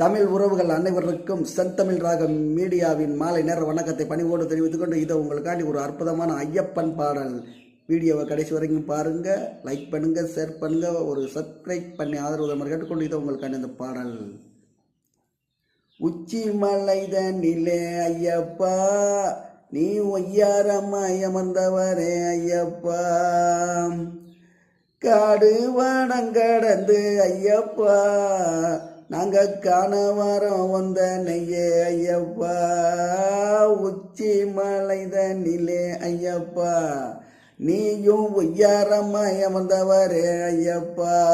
தமிழ் உறவுகள் அனைவருக்கும் செந்தமிழ் ராக மீடியாவின் மாலை நேர வணக்கத்தை பணிவோடு தெரிவித்துக் கொண்டு இதை உங்களுக்காண்டி ஒரு அற்புதமான ஐயப்பன் பாடல். வீடியோவை கடைசி வரைக்கும் பாருங்கள் லைக் பண்ணுங்கள் ஷேர் பண்ணுங்கள் ஒரு சப்ஸ்கிரைப் பண்ணி ஆதரவு கேட்டுக்கொண்டு இதை உங்களுக்காண்டி இந்த பாடல். உச்சி மலைதனிலே ஐயப்பா நீ ஒய்யாரமாய் அமர்ந்தவரே ஐயப்பா. காடு வனங்கடந்து ஐயப்பா நாங்கள் காண வரோம் வந்த நெய்யே ஐயப்பா. உச்சி மலைதனிலே ஐயப்பா. நீயும் ஒய்யாரமாய் அமர்ந்தவரே ஐயப்பா.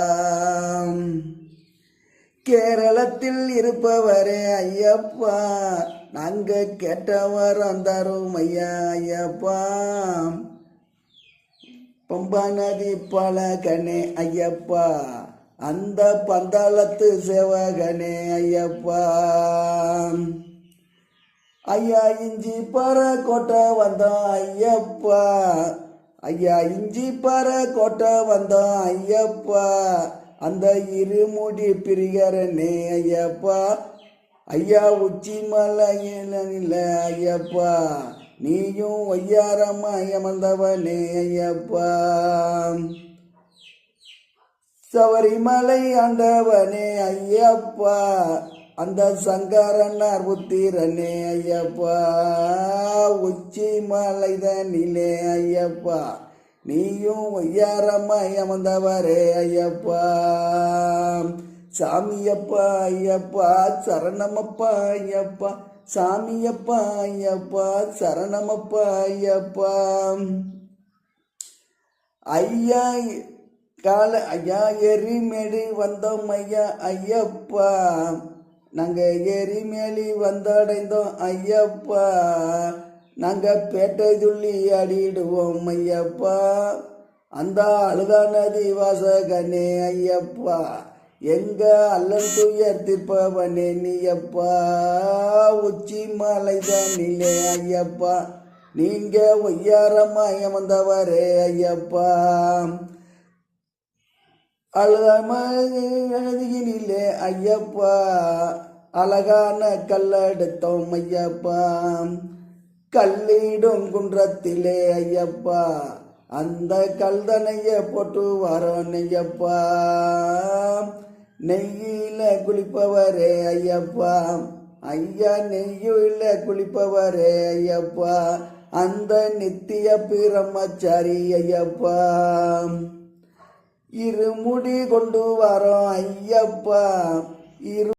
கேரளத்தில் இருப்பவரே ஐயப்பா. நாங்கள் கேட்டவர் தரும் ஐயா ஐயப்பா. பம்பா நதி பழகனே ஐயப்பா. அந்த பந்தாளத்து சேவகனே ஐயப்பா. ஐயா இஞ்சி பற கோட்டை வந்தோம் ஐயப்பா. ஐயா இஞ்சி பற கோட்டை வந்தோம் ஐயப்பா. அந்த இருமுடி பிரிகரனே ஐயப்பா. ஐயா உச்சி மலையில ஐயப்பா. நீயும் ஒய்யாரமா அமர்ந்தவனே ஐயப்பா. சபரிமலை ஆண்டவனே ஐயப்பா அந்த சங்கரனார் புத்திரனே ஐயப்பா உச்சி மலைதனிலே ஐயப்பா நீயும் ஒய்யாரமாய் அமர்ந்தவரே ஐயப்பா. சாமியப்பா ஐயப்பா சரணமப்பா ஐயப்பா. சாமியப்பா ஐயப்பா சரணமப்பா ஐயப்பா. ஐயா கால ஐயா எரிமேலி வந்தோம் ஐயா ஐயப்பா. நாங்கள் எரிமேலி வந்தடைந்தோம் ஐயப்பா. நாங்கள் பேட்டை துள்ளி அடிடுவோம் ஐயப்பா. அந்த அழுதான நதி வாசகனே ஐயப்பா. எங்க அல்லல் துயர் தீர்ப்பவனே நீயப்பா. உச்சி மலை இல்லை ஐயப்பா. நீங்க ஒய்யாரமாய் அமர்ந்தவரே ஐயப்பா. அழுதமதியினிலே ஐயப்பா அழகான கல்லெடுத்தோம் ஐயப்பா. கல்லிடும் குன்றத்திலே ஐயப்பா அந்த கல்தனைய போட்டு வரோம் ஐயப்பா. நெய்யில குளிப்பவரே ஐயப்பா ஐயா நெய்யில குளிப்பவரே ஐயப்பா. அந்த நித்திய பிரம்மச்சாரி ஐயப்பா. இருமுடி கொண்டு வரோம் ஐயப்பா. இரு